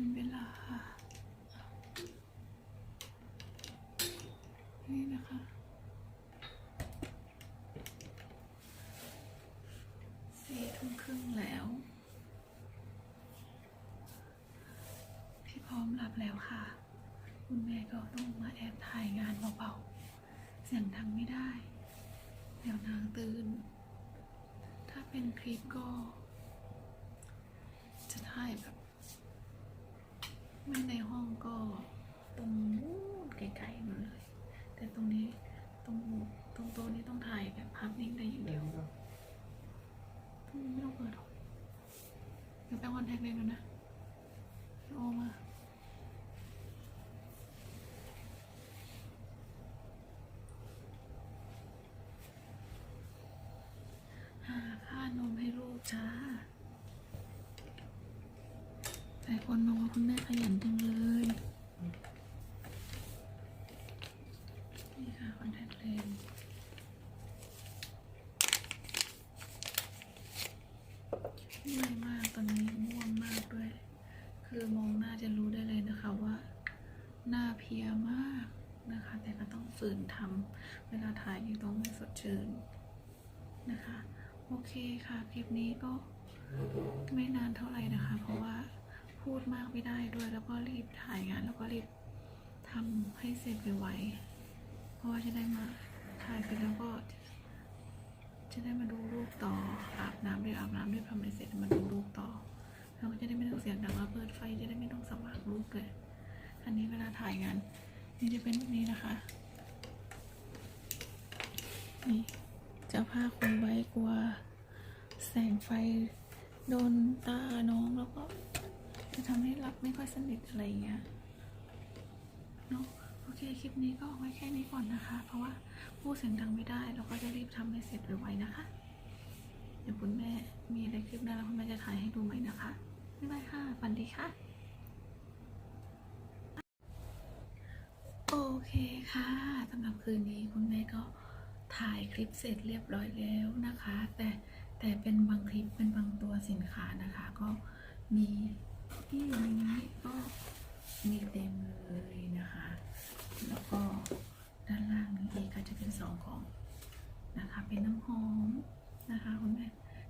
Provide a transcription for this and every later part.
เป็นเวลา นี่นะคะ สี่ทุ่มครึ่งแล้ว พี่พร้อมหลับแล้วค่ะ คุณแม่ก็ต้องมาแอบถ่ายงานเบาๆ เสียงดังไม่ได้ เดี๋ยวนางตื่น ถ้าเป็นคลิปก็ จะถ่ายแบบ ไม่ในห้องก็ตรงนู้นไกลๆหมดเลย แต่ตรงนี้ตรงตรงโต๊ะนี้ต้องถ่ายแบบภาพนิ่งได้อย่างเดียวไม่ต้องเปิดหรอกเดี๋ยวแป้งคอนแทคเลยนนะโอมา หาค่านมให้ลูกจ้า แต่คนมองว่าคุณแม่ขยันจังเลยนี่ค่ะคอนแทคเลนส์เมื่อยมากตอนนี้ง่วงมากด้วย คือมองหน้าจะรู้ได้เลยนะคะว่า หน้าเพียมากนะคะ แต่ก็ต้องฝืนทำเวลาถ่ายนี่ต้องไม่สดชื่นนะคะ โอเคค่ะ คลิปนี้ก็ไม่นานเท่าไหร่นะคะ เพราะว่า พูดมากไม่ได้ด้วย แล้วก็รีบถ่ายงานแล้วก็รีบทำให้เสร็จไวๆเพราะว่าจะได้มาถ่ายไปแล้วก็ จะได้มาดูลูกต่ออาบน้ำด้วยอาบน้ำด้วยทำอะไรเสร็จมาดูลูกต่อเราก็จะได้ไม่ต้องเสียงดังแล้วเปิดไฟจะได้ไม่ต้องสว่างลูกเลยอันนี้เวลาถ่ายงาน นี่จะเป็นแบบนี้นะคะนี่จะเอาผ้าคลุมไว้กลัว แสงไฟโดนตาน้องแล้วก็ จะทำให้รับไม่ค่อยสนิทอะไรเงี้ยเนาะโอเคคลิปนี้ก็ไว้แค่นี้ก่อนนะคะ เพราะว่าพูดเสียงดังไม่ได้เราก็จะรีบทำให้เสร็จไวๆนะคะ เดี๋ยวคุณแม่มีอะไรคลิปหน้าแล้วคุณแม่จะถ่ายให้ดูใหม่นะคะบ๊ายบายค่ะฝันดีค่ะโอเคค่ะสำหรับคืนนี้คุณแม่ก็ถ่ายคลิปเสร็จเรียบร้อยแล้วนะคะ แต่แต่เป็นบางคลิปเป็นบางตัวสินค้านะคะ ก็มี ที่ในนี้ก็มีเต็มเลยนะคะ แล้วก็ด้านล่างนี้อีกก็จะเป็นสองของนะคะ เป็นน้ำหอมนะคะคุณแม่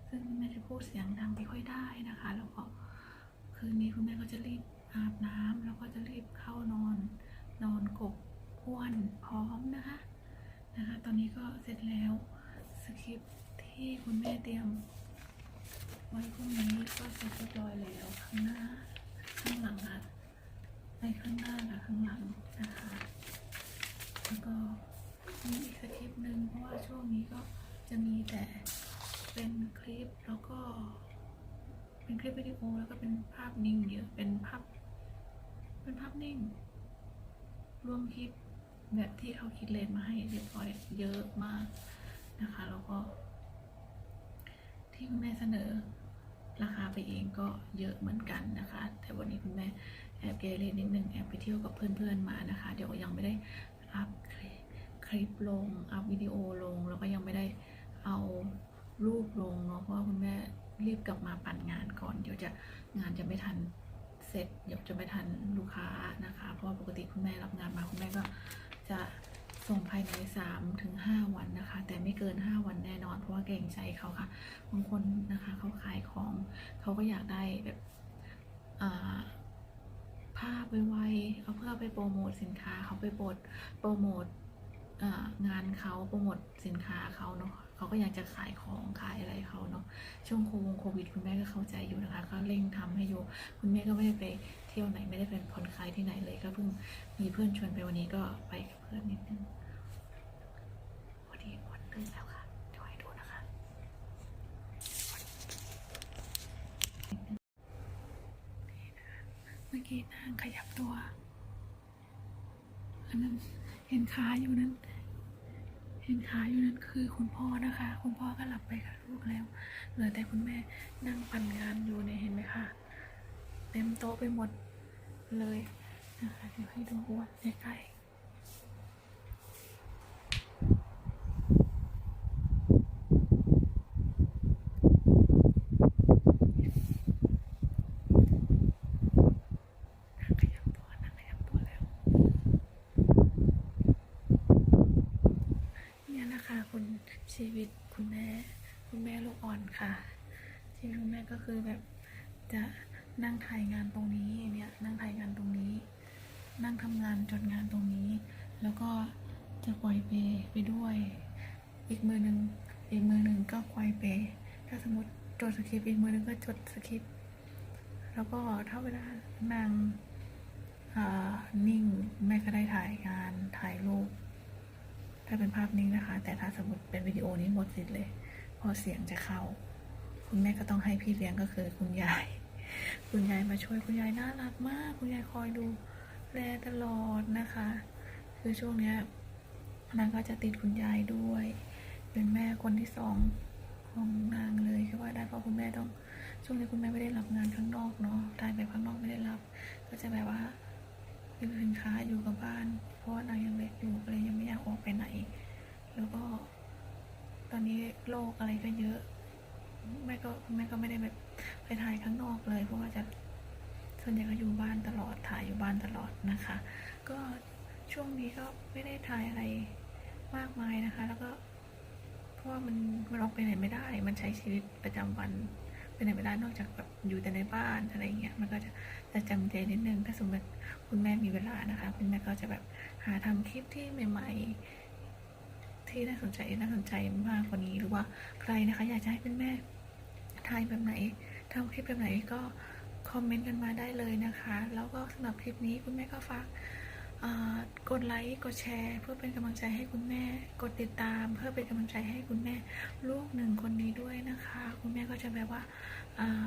ซึ่งแม่จะพูดเสียงดังไม่ค่อยได้นะคะ แล้วก็คืนนี้คุณแม่ก็จะรีบอาบน้ำแล้วก็จะรีบเข้านอน นอนกบอ้วนพร้อมนะคะนะคะ ตอนนี้ก็เสร็จแล้วสคริปที่คุณแม่เตรียมไว้พรุ่งนี้ก็เสร็จเรียบร้อยแล้วข้างหน้าข้างหลังค่ะในข้างหน้าและข้างหลังนะคะ แล้วก็มีอีกสคริปต์หนึ่งเพราะว่าช่วงนี้ก็จะมีแต่เป็นคลิปแล้วก็ เป็นคลิปวิดีโอแล้วก็เป็นภา พนิ่งเยอะ เป็นภาพ เป็นภาพนิ่ง รวมคลิปแบบที่เขาคิดเลนมาให้เรียบร้อยเยอะมากนะคะ แล้วก็ ที่คุณแม่เสนอราคาไปเองก็เยอะเหมือนกันนะคะ แต่วันนี้คุณแม่แอบเกเรนิดนึงแอบไปเที่ยวกับเพื่อนๆมานะคะ เดี๋ยวยังไม่ได้อัพคลิปคลิปลง อัพวิดีโอลง แล้วก็ยังไม่ได้เอารูปลงเนาะ เพราะว่าคุณแม่ รีบกลับมาปั่นงานก่อน เดี๋ยวจะงานจะไม่ทันเสร็จ เดี๋ยวจะไม่ทันลูกค้านะคะ เพราะว่าปกติคุณแม่รับงานมาคุณแม่ก็จะส่งภายใน3ถึง5วันนะคะ แต่ไม่เกิน 5 วันแน่นอน เพราะว่าเกรงใจเขาค่ะ บางคนนะคะเขาขายของเขาก็อยากได้แบบภาพไวๆเอาเพื่อไปโปรโมทสินค้าเขาไปโปรโมท งานเขาโปรโมทสินค้าเขาเนาะเขาก็อยากจะขายของขายอะไรเขาเนาะช่วงโควงโควิด คุณแม่ก็เข้าใจอยู่นะคะ ก็เร่งทำให้อยู่คุณแม่ก็ไม่ได้ไปเที่ยวไหนไม่ได้เป็นผ่อนคลายที่ไหนเลยก็เพิ่งมีเพื่อนชวนไปวันนี้ก็ไปกับเพื่อนนิดนึงพอดีวันตื่นแล้วค่ะเดี๋ยวให้ดูนะคะเมื่อกี้นางขยับตัวอันนั้นเห็นขาอยู่นั้น ห็นขาอยู่นั้นคือคุณพ่อนะคะ คุณพ่อก็หลับไปกับลูกแล้วเหลือแต่คุณแม่นั่งปั่นงานอยู่เนี่ยเห็นไหมคะเต็มโต๊ะไปหมดเลยนะคะเดี๋ยวให้ดูวัดใกล้ ชีวิตคุณแม่คุณแม่ลูกอ่อนค่ะชีวิตคุณแม่ก็คือแบบจะนั่งถ่ายงานตรงนี้เนี่ยนั่งถ่ายงานตรงนี้ นั่งทำงานจดงานตรงนี้ แล้วก็จะไกวเปไปด้วย อีกมือหนึ่งอีกมือหนึ่งก็ไกวเปถ้าสมมติจดสคริปต์อีกมือหนึ่งก็จดสคริปต์แล้วก็ถ้าเวลานางอ่านิ่งแม่ก็ได้ถ่ายงานถ่ายรูป ถ้าเป็นภาพนิ่งนะคะ แต่ถ้าสมมติเป็นวิดีโอนี้หมดสิทธิ์เลยเพอเสียงจะเข้า คุณแม่ก็ต้องให้พี่เลี้ยงก็คือคุณยาย คุณยายมาช่วยคุณยายน่ารักมาก คุณยายคอยดูแลตลอดนะคะ คือช่วงเนี้ยนางก็จะติดคุณยายด้วย เป็นแม่คนที่สองของนางเลยก็ว่าได้เพราะคุณแม่ต้องช่วงนี้คุณแม่ไม่ได้รับงานข้างนอกเนาะทายไปข้างนอกไม่ได้รับ ก็จะแบบว่า เป็นสินค้าอยู่กับบ้าน เพราะว่านางยังเล็กอยู่ก็เลยยังไม่อยากออกไปไหน แล้วก็ ตอนนี้โรคอะไรก็เยอะแม่ก็แม่ก็ไม่ได้แบบไปถ่ายข้างนอกเลย เพราะว่าจะส่วนใหญ่ก็อยู่บ้านตลอดถ่ายอยู่บ้านตลอดนะคะ ก็ช่วงนี้ก็ไม่ได้ถ่ายอะไรมากมายนะคะ แล้วก็ เพราะว่ามันมันออกไปไหนไม่ได้ มันใช้ชีวิตประจำวัน ไปไหนไม่ได้นอกจากแบบอยู่แต่ในบ้านอะไรเงี้ยมันก็จะจะจำใจนิดนึงถ้าสมมติคุณแม่มีเวลานะคะคุณแม่ก็จะแบบหาทำคลิปที่ใหม่ ๆ ที่น่าสนใจน่าสนใจมากกว่านี้หรือว่าใครนะคะ อยากจะให้เป็นแม่ถ่ายแบบไหนทำคลิปแบบไหนก็คอมเมนต์กันมาได้เลยนะคะ แล้วก็สำหรับคลิปนี้คุณแม่ก็ฝาก กดไลค์กดแชร์ เพื่อเป็นกำลังใจให้คุณแม่ กดติดตาม เพื่อเป็นกำลังใจให้คุณแม่ลูกหนึ่งคนนี้ด้วยนะคะ คุณแม่ก็จะแบบว่า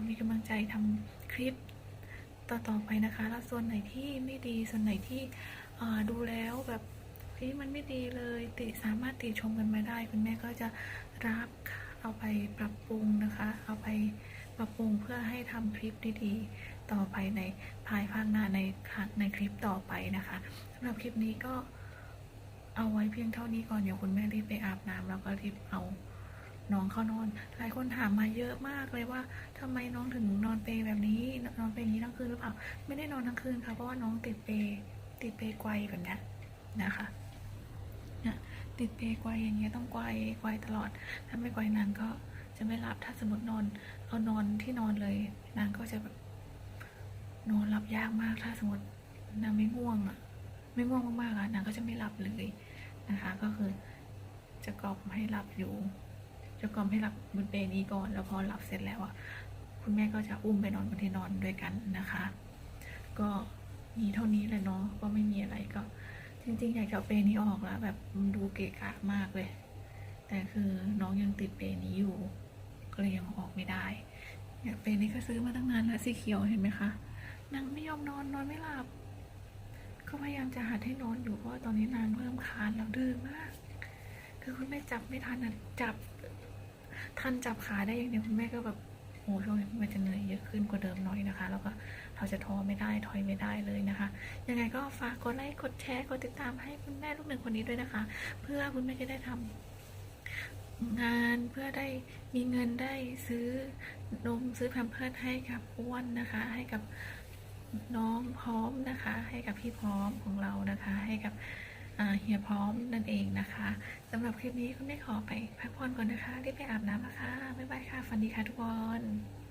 มีกำลังใจทำคลิปต่อๆไปนะคะ แล้วส่วนไหนที่ไม่ดีส่วนไหนที่ดูแล้วแบบเฮ้ยมันไม่ดีเลยติสามารถติชมกันมาได้ คุณแม่ก็จะรับเอาไปปรับปรุงนะคะ เอาไปปรับปรุงเพื่อให้ทำคลิปดีๆ ต่อไปในภายภาคหน้าในในคลิปต่อไปนะคะสำหรับคลิปนี้ก็เอาไว้เพียงเท่านี้ก่อนเดี๋ยวคุณแม่รีบไปอาบน้ำแล้วก็รีบเอาน้องเข้านอน หลายคนถามมาเยอะมากเลยว่าทำไมน้องถึงนอนเปรแบบนี้ นอนเปรนี้ทั้งคืนหรือเปล่า ไม่ได้นอนทั้งคืนค่ะ เพราะว่าน้องติดเปรติดเปรไกวแบบนี้นะคะนี่ยติดเปรไกวอย่างเงี้ยต้องไกวไกวตลอด ถ้าไม่ไกวนางก็จะไม่หลับ ถ้าสมมตินอนเอานอนที่นอนเลยนางก็จะแบบ นอนหลับยากมากถ้าสมมตินางไม่ง่วงอะ ไม่ง่วงมากๆอะนางก็จะไม่หลับเลยนะคะ ก็คือจะกล่อมให้หลับอยู่ จะกล่อมให้หลับบนเปรย์นี้ก่อนแล้วพอหลับเสร็จแล้วอะคุณแม่ก็จะอุ้มไปนอนบนที่นอนด้วยกันนะคะ ก็มีเท่านี้แหละเนาะก็ไม่มีอะไรก็ จริงๆอยากจะเอาเปรย์นี้ออกแล้วแบบมันดูเกะกะมากเลย แต่คือน้องยังติดเปรย์นี้อยู่ก็เลยยังออกไม่ได้เนี่ยเปรย์นี้ก็ซื้อมาตั้งนานแล้วสีเขียวเห็นไหมคะ นางไม่ยอมนอนนอนไม่หลับ ก็พยายามจะหัดให้นอนอยู่เพราะว่าตอนนี้นางเริ่มคานแล้วดื้อมาก คือคุณแม่จับไม่ทันอะจับทันจับขาได้อย่างเดียวคุณแม่ก็แบบโอ้ช่วงนี้คุณแม่จะเหนื่อยเยอะขึ้นกว่าเดิมน้อยนะคะ แล้วก็เราจะท้อไม่ได้ถอยไม่ได้เลยนะคะ ยังไงก็ฝากกดไลค์กดแชร์กดติดตามให้คุณแม่ลูกหนึ่งคนนี้ด้วยนะคะ เพื่อคุณแม่จะได้ทำงานเพื่อได้มีเงินได้ซื้อนมซื้อแพมเพิร์สให้กับอ้วนนะคะ ให้กับ น้องพร้อมนะคะ ให้กับพี่พร้อมของเรานะคะ ให้กับเฮียพร้อมนั่นเองนะคะสำหรับคลิปนี้คุณแม่ขอไปพักผ่อนก่อนนะคะรีบไปอาบน้ำนะคะบ๊ายบายค่ะฝันดีค่ะทุกคน